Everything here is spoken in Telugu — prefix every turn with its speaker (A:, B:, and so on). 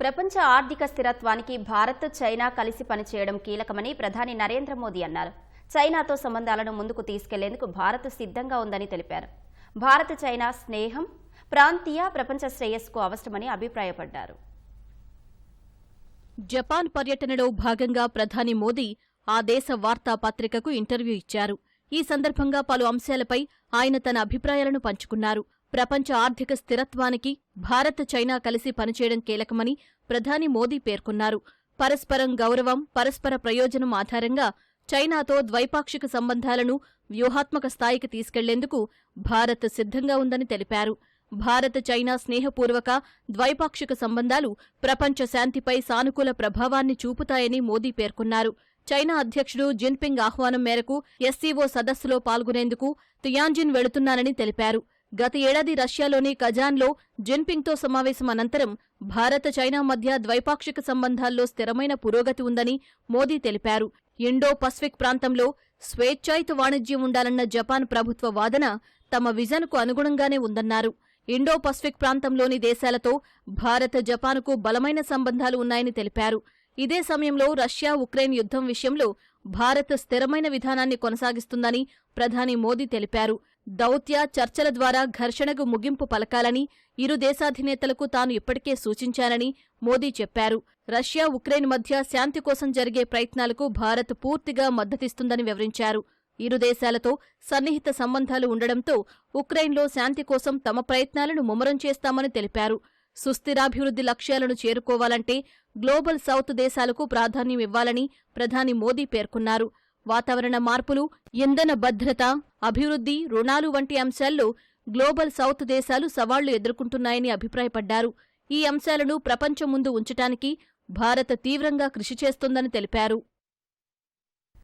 A: ప్రపంచ ఆర్థిక స్థిరత్వానికి భారత్ చైనా కలిసి పనిచేయడం కీలకమని ప్రధాని నరేంద్ర మోదీ అన్నారు. చైనాతో సంబంధాలను ముందుకు తీసుకెళ్ళేందుకు భారత్ సిద్ధంగా ఉందని తెలిపారు. భారత్ చైనా స్నేహం ప్రాంతీయ ప్రపంచ శ్రేయస్కు అవసరమని అభిప్రాయపడ్డారు.
B: జపాన్ పర్యటనలో భాగంగా ప్రధాని మోదీ ఆ దేశ వార్తాపత్రికకు ఇంటర్వ్యూ ఇచ్చారు. ఈ సందర్భంగా పలు అంశాలపై ఆయన తన అభిప్రాయాలను పంచుకున్నారు. ప్రపంచ ఆర్థిక స్థిరత్వానికి భారత్ చైనా కలిసి పనిచేయడం కీలకమని ప్రధాని మోదీ పేర్కొన్నారు. పరస్పరం గౌరవం పరస్పర ప్రయోజనం ఆధారంగా చైనాతో ద్వైపాక్షిక సంబంధాలను వ్యూహాత్మక స్థాయికి తీసుకెళ్ళేందుకు భారత్ సిద్ధంగా ఉందని తెలిపారు. భారత్ చైనా స్నేహపూర్వక ద్వైపాక్షిక సంబంధాలు ప్రపంచ శాంతిపై సానుకూల ప్రభావాన్ని చూపుతాయని మోదీ పేర్కొన్నారు. చైనా అధ్యక్షుడు జిన్పింగ్ ఆహ్వానం మేరకు ఎస్సీఓ సదస్సులో పాల్గొనేందుకు తుయాంజిన్ వెళుతున్నానని తెలిపారు. గత ఏడాది రష్యాలోని కజాన్లో జిన్పింగ్తో సమావేశం అనంతరం భారత చైనా మధ్య ద్వైపాక్షిక సంబంధాల్లో స్థిరమైన పురోగతి ఉందని మోదీ తెలిపారు. ఇండో పసిఫిక్ ప్రాంతంలో స్వేచ్ఛాయుత వాణిజ్యం ఉండాలన్న జపాన్ ప్రభుత్వ వాదన తమ విజన్కు అనుగుణంగానే ఉందన్నారు. ఇండో పసిఫిక్ ప్రాంతంలోని దేశాలతో భారత జపాన్కు బలమైన సంబంధాలు ఉన్నాయని తెలిపారు. ఇదే సమయంలో రష్యా ఉక్రెయిన్ యుద్ధం విషయంలో భారత్ స్థిరమైన విధానాన్ని కొనసాగిస్తుందని ప్రధాని మోదీ తెలిపారు. దౌత్య చర్చల ద్వారా ఘర్షణకు ముగింపు పలకాలని ఇరు దేశాధినేతలకు తాను ఇప్పటికే సూచించానని మోదీ చెప్పారు. రష్యా ఉక్రెయిన్ మధ్య శాంతి కోసం జరిగే ప్రయత్నాలకు భారత్ పూర్తిగా మద్దతిస్తుందని వివరించారు. ఇరు దేశాలతో సన్నిహిత సంబంధాలు ఉండడంతో ఉక్రెయిన్లో శాంతి కోసం తమ ప్రయత్నాలను ముమ్మరం చేస్తామని తెలిపారు. సుస్థిరాభివృద్ధి లక్ష్యాలను చేరుకోవాలంటే గ్లోబల్ సౌత్ దేశాలకు ప్రాధాన్యం ఇవ్వాలని ప్రధాని మోదీ పేర్కొన్నారు. వాతావరణ మార్పులు ఇంధన భద్రత అభివృద్ధి రుణాలు వంటి అంశాల్లో గ్లోబల్ సౌత్ దేశాలు సవాళ్ళు ఎదుర్కొంటున్నాయని అభిప్రాయపడ్డారు. ఈ అంశాలను ప్రపంచం ముందు ఉంచటానికి భారత్ తీవ్రంగా కృషి చేస్తోందని తెలిపారు.